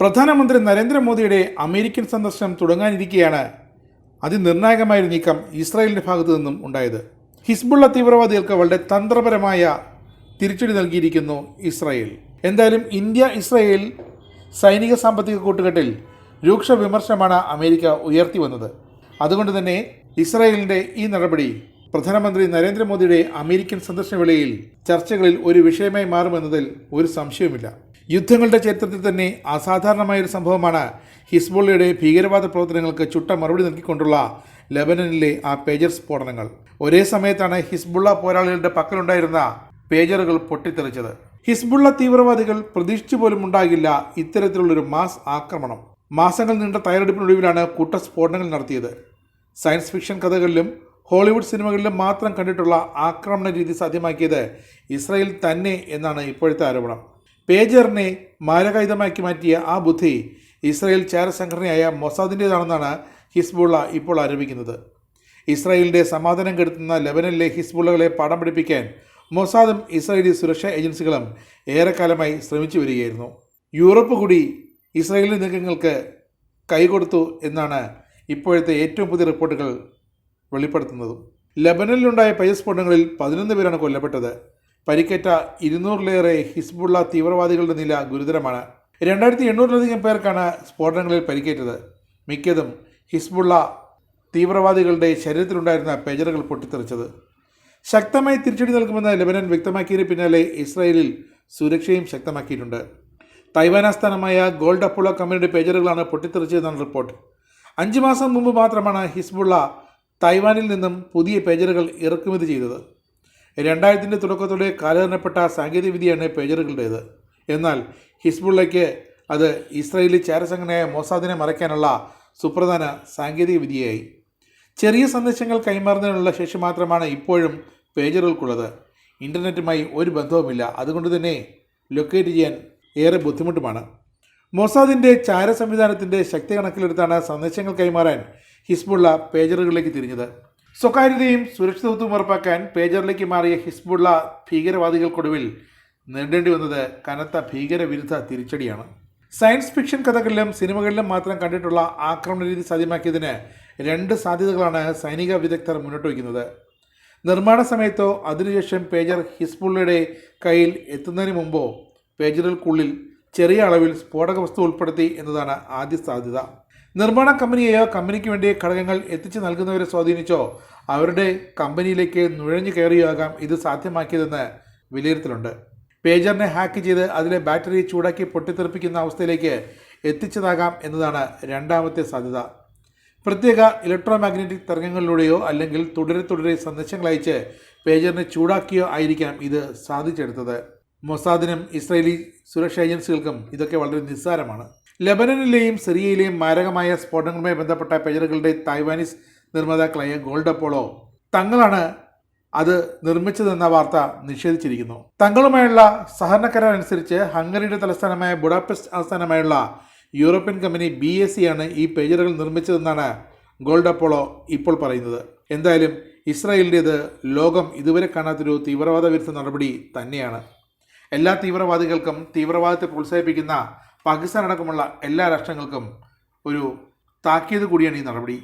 പ്രധാനമന്ത്രി നരേന്ദ്രമോദിയുടെ അമേരിക്കൻ സന്ദർശനം തുടങ്ങാനിരിക്കെയാണ് അതിനിർണായകമായ ഒരു നീക്കം ഇസ്രായേലിന്റെ ഭാഗത്തു നിന്നും ഉണ്ടായത്. ഹിസ്ബുള്ള തീവ്രവാദികൾക്ക് വളരെ തന്ത്രപരമായ തിരിച്ചടി നൽകിയിരിക്കുന്നു ഇസ്രായേൽ. എന്തായാലും ഇന്ത്യ ഇസ്രായേൽ സൈനിക സാമ്പത്തിക കൂട്ടുകെട്ടിൽ രൂക്ഷ വിമർശനമാണ് അമേരിക്ക ഉയർത്തി വന്നത്. അതുകൊണ്ട് തന്നെ ഇസ്രായേലിന്റെ ഈ നടപടി പ്രധാനമന്ത്രി നരേന്ദ്രമോദിയുടെ അമേരിക്കൻ സന്ദർശന വേളയിൽ ചർച്ചകളിൽ ഒരു വിഷയമായി മാറുമെന്നതിൽ ഒരു സംശയവുമില്ല. യുദ്ധങ്ങളുടെ ചരിത്രത്തിൽ തന്നെ അസാധാരണമായ ഒരു സംഭവമാണ് ഹിസ്ബുള്ളയുടെ ഭീകരവാദ പ്രവർത്തനങ്ങൾക്ക് ചുട്ട മറുപടി നൽകിക്കൊണ്ടുള്ള ലെബനനിലെ ആ പേജർ സ്ഫോടനങ്ങൾ. ഒരേ സമയത്താണ് ഹിസ്ബുള്ള പോരാളികളുടെ പക്കലുണ്ടായിരുന്ന പേജറുകൾ പൊട്ടിത്തെറിച്ചത്. ഹിസ്ബുള്ള തീവ്രവാദികൾ പ്രതീക്ഷിച്ചു പോലും ഉണ്ടാകില്ല ഇത്തരത്തിലുള്ളൊരു മാസ് ആക്രമണം. മാസങ്ങൾ നീണ്ട തയ്യാറെടുപ്പിനൊടുവിലാണ് കൂട്ട സ്ഫോടനങ്ങൾ നടത്തിയത്. സയൻസ് ഫിക്ഷൻ കഥകളിലും ഹോളിവുഡ് സിനിമകളിലും മാത്രം കണ്ടിട്ടുള്ള ആക്രമണ രീതി സാധ്യമാക്കിയത് ഇസ്രായേൽ തന്നെ എന്നാണ് ഇപ്പോഴത്തെ ആരോപണം. പേജറിനെ മാരകായുധമാക്കി മാറ്റിയ ആ ബുദ്ധി ഇസ്രായേൽ ചാര സംഘടനയായ മൊസാദിന്റേതാണെന്നാണ് ഹിസ്ബുള്ള ഇപ്പോൾ ആരോപിക്കുന്നത്. ഇസ്രായേലിന്റെ സമാധാനം കെടുത്തുന്ന ലെബനനിലെ ഹിസ്ബുള്ളകളെ പാഠം പഠിപ്പിക്കാൻ മൊസാദും ഇസ്രായേലി സുരക്ഷാ ഏജൻസികളും ഏറെക്കാലമായി ശ്രമിച്ചു വരികയായിരുന്നു. യൂറോപ്പ് കൂടി ഇസ്രായേലി നീക്കങ്ങൾക്ക് കൈകൊടുത്തു എന്നാണ് ഇപ്പോഴത്തെ ഏറ്റവും പുതിയ റിപ്പോർട്ടുകൾ വെളിപ്പെടുത്തുന്നതും. ലബനനിലുണ്ടായ പയസ്ഫോടനങ്ങളിൽ പതിനൊന്ന് പേരാണ് കൊല്ലപ്പെട്ടത്. പരിക്കേറ്റ ഇരുന്നൂറിലേറെ ഹിസ്ബുള്ള തീവ്രവാദികളുടെ നില ഗുരുതരമാണ്. രണ്ടായിരത്തി എണ്ണൂറിലധികം പേർക്കാണ് സ്ഫോടനങ്ങളിൽ പരിക്കേറ്റത്. മിക്കതും ഹിസ്ബുള്ള തീവ്രവാദികളുടെ ശരീരത്തിലുണ്ടായിരുന്ന പേജറുകൾ പൊട്ടിത്തെറിച്ചത്. ശക്തമായി തിരിച്ചടി നൽകുമെന്ന് ലെബനൻ വ്യക്തമാക്കിയതിന് പിന്നാലെ ഇസ്രായേലിൽ സുരക്ഷയും ശക്തമാക്കിയിട്ടുണ്ട്. തൈവാൻ ആസ്ഥാനമായ ഗോൾഡ് അപ്പോളോ കമ്പനിയുടെ പേജറുകളാണ് പൊട്ടിത്തെറിച്ചതെന്നാണ് റിപ്പോർട്ട്. അഞ്ച് മാസം മുമ്പ് മാത്രമാണ് ഹിസ്ബുള്ള തൈവാനിൽ നിന്നും പുതിയ പേജറുകൾ ഇറക്കുമതി ചെയ്തത്. രണ്ടായിരത്തിന്റെ തുടക്കത്തോടെ കാലഹരണപ്പെട്ട സാങ്കേതികവിദ്യയാണ് പേജറുകളുടേത്. എന്നാൽ ഹിസ്ബുള്ളയ്ക്ക് അത് ഇസ്രയേലി ചാരസംഘടനയായ മൊസാദിനെ മറയ്ക്കാനുള്ള സുപ്രധാന സാങ്കേതിക വിദ്യയായി. ചെറിയ സന്ദേശങ്ങൾ കൈമാറുന്നതിനുള്ള ശേഷി മാത്രമാണ് ഇപ്പോഴും പേജറുകൾക്കുള്ളത്. ഇന്റർനെറ്റുമായി ഒരു ബന്ധവുമില്ല. അതുകൊണ്ട് തന്നെ ലൊക്കേറ്റ് ചെയ്യാൻ ഏറെ ബുദ്ധിമുട്ടുമാണ്. മൊസാദിന്റെ ചാര സംവിധാനത്തിന്റെ ശക്തി കണക്കിലെടുത്താണ് സന്ദേശങ്ങൾ കൈമാറാൻ ഹിസ്ബുള്ള പേജറുകളിലേക്ക് തിരിഞ്ഞത്. സ്വകാര്യതയും സുരക്ഷിതത്വവും ഉറപ്പാക്കാൻ പേജറിലേക്ക് മാറിയ ഹിസ്ബുള്ള ഭീകരവാദികൾക്കൊടുവിൽ നേരിടേണ്ടി വന്നത് കനത്ത ഭീകരവിരുദ്ധ തിരിച്ചടിയാണ്. സയൻസ് ഫിക്ഷൻ കഥകളിലും സിനിമകളിലും മാത്രം കണ്ടിട്ടുള്ള ആക്രമണ രീതി സാധ്യമാക്കിയതിന് രണ്ട് സാധ്യതകളാണ് സൈനിക വിദഗ്ധർ മുന്നോട്ട് വയ്ക്കുന്നത്. നിർമ്മാണ സമയത്തോ അതിനുശേഷം പേജർ ഹിസ്ബുള്ളയുടെ കയ്യിൽ എത്തുന്നതിന് മുമ്പോ പേജറുകൾക്കുള്ളിൽ ചെറിയ അളവിൽ സ്ഫോടക വസ്തു ഉൾപ്പെടുത്തി എന്നതാണ് ആദ്യ സാധ്യത. നിർമ്മാണ കമ്പനിയെയോ കമ്പനിക്ക് വേണ്ടി ഘടകങ്ങൾ എത്തിച്ചു നൽകുന്നവരെ സ്വാധീനിച്ചോ? അവരുടെ കമ്പനിയിലേക്ക് നുഴഞ്ഞു കയറിയോ ആകാം ഇത് സാധ്യമാക്കിയതെന്ന് വിലയിരുത്തലുണ്ട്. പേജറിനെ ഹാക്ക് ചെയ്ത് അതിലെ ബാറ്ററി ചൂടാക്കി പൊട്ടിത്തെറിപ്പിക്കുന്ന അവസ്ഥയിലേക്ക് എത്തിച്ചതാകാം എന്നതാണ് രണ്ടാമത്തെ സാധ്യത. പ്രത്യേക ഇലക്ട്രോ മാഗ്നറ്റിക് തരംഗങ്ങളിലൂടെയോ അല്ലെങ്കിൽ തുടരെ തുടരെ സന്ദേശങ്ങൾ അയച്ച് പേജറിനെ ചൂടാക്കിയോ ആയിരിക്കാം ഇത് സാധിച്ചെടുത്തത്. മൊസാദിനും ഇസ്രയേലി സുരക്ഷാ ഏജൻസികൾക്കും ഇതൊക്കെ വളരെ നിസ്സാരമാണ്. ലെബനനിലെയും സിറിയയിലെയും മാരകമായ സ്ഫോടനങ്ങളുമായി ബന്ധപ്പെട്ട പേജറുകളുടെ തായ്വാനീസ് നിർമ്മാതാക്കളായ ഗോൾഡ് അപ്പോളോ തങ്ങളാണ് അത് നിർമ്മിച്ചതെന്ന വാർത്ത നിഷേധിച്ചിരിക്കുന്നു. തങ്ങളുമായുള്ള സഹകരണ കരാർ അനുസരിച്ച് ഹംഗറിയുടെ തലസ്ഥാനമായ ബുഡാപെസ്റ്റ് ആസ്ഥാനമായുള്ള European company B S C ആണ് ഈ പേജറുകൾ നിർമ്മിച്ചതെന്നാണ് ഗോൾഡ് അപ്പോളോ ഇപ്പോൾ പറയുന്നത്. എന്തായാലും ഇസ്രായേലിന്റേത് ലോകം ഇതുവരെ കാണാത്തൊരു തീവ്രവാദ വിരുദ്ധ നടപടി തന്നെയാണ്. എല്ലാ തീവ്രവാദികൾക്കും തീവ്രവാദത്തെ പ്രോത്സാഹിപ്പിക്കുന്ന പാകിസ്ഥാൻ അടക്കമുള്ള എല്ലാ രാഷ്ട്രങ്ങൾക്കും ഒരു താക്കീത് കൂടിയാണ് ഈ നടപടി.